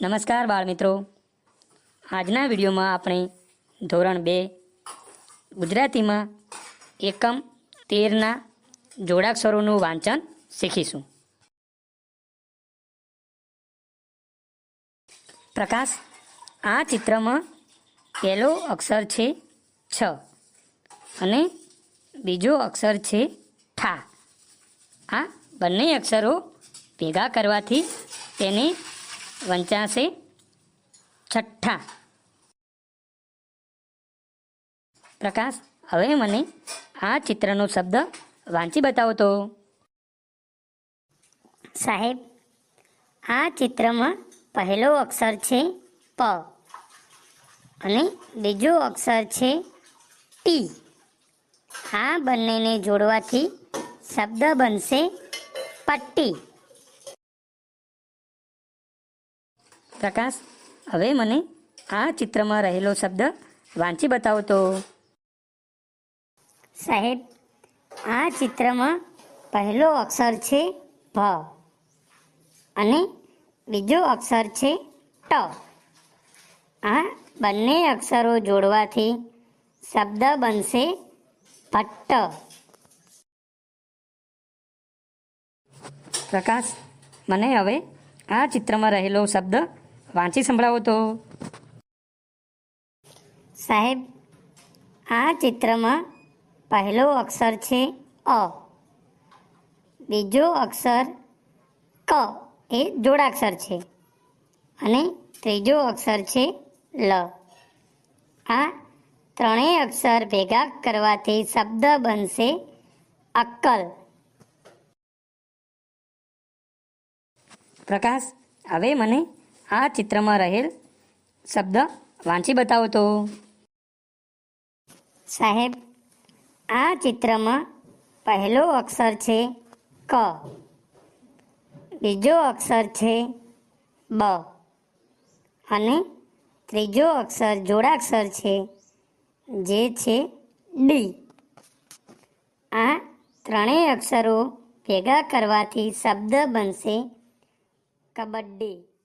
નમસ્કાર બાળમિત્રો. આજના વિડીયોમાં આપણે ધોરણ બે ગુજરાતીમાં એકમ તેરના જોડાક્ષરોનું વાંચન શીખીશું. પ્રકાશ, આ ચિત્રમાં પહેલો અક્ષર છે છ અને બીજો અક્ષર છે ઠા. આ બંને અક્ષરો ભેગા કરવાથી તેને વંચાશે છઠ્ઠા. પ્રકાશ, હવે મને આ ચિત્રનો શબ્દ વાંચી બતાવો તો. સાહેબ, આ ચિત્રમાં પહેલો અક્ષર છે પ અને બીજો અક્ષર છે ટી. આ બંનેને જોડવાથી શબ્દ બનશે પટ્ટી. પ્રકાશ હવે મને આ ચિત્રમાં રહેલો શબ્દ વાંચી બતાવો તો. સાહેબ આ ચિત્રમાં પહેલો અક્ષર છે ભ અને બીજો અક્ષર છે ટ. આ બંને અક્ષરો જોડવાથી શબ્દ બનશે ભટ્ટ. પ્રકાશ મને હવે આ ચિત્રમાં રહેલો શબ્દ વાંચી સંભળાવો તો. સાહેબ આ ચિત્રમાં પહેલો અક્ષર છે અ. બીજો અક્ષર ક. એ જોડાક્ષર છે. અને ત્રીજો અક્ષર છે લ. આ ત્રણેય અક્ષર ભેગા કરવાથી શબ્દ બનશે અક્કલ. પ્રકાશ હવે મને આ ચિત્રમાં રહેલ શબ્દ વાંચી બતાવો તો. સાહેબ, આ ચિત્રમાં પહેલો અક્ષર છે ક. બીજો અક્ષર છે બ. અને ત્રીજો અક્ષર જોડાક્ષર છે, જે છે ડી. આ ત્રણેય અક્ષરો ભેગા કરવાથી શબ્દ બનશે કબડ્ડી.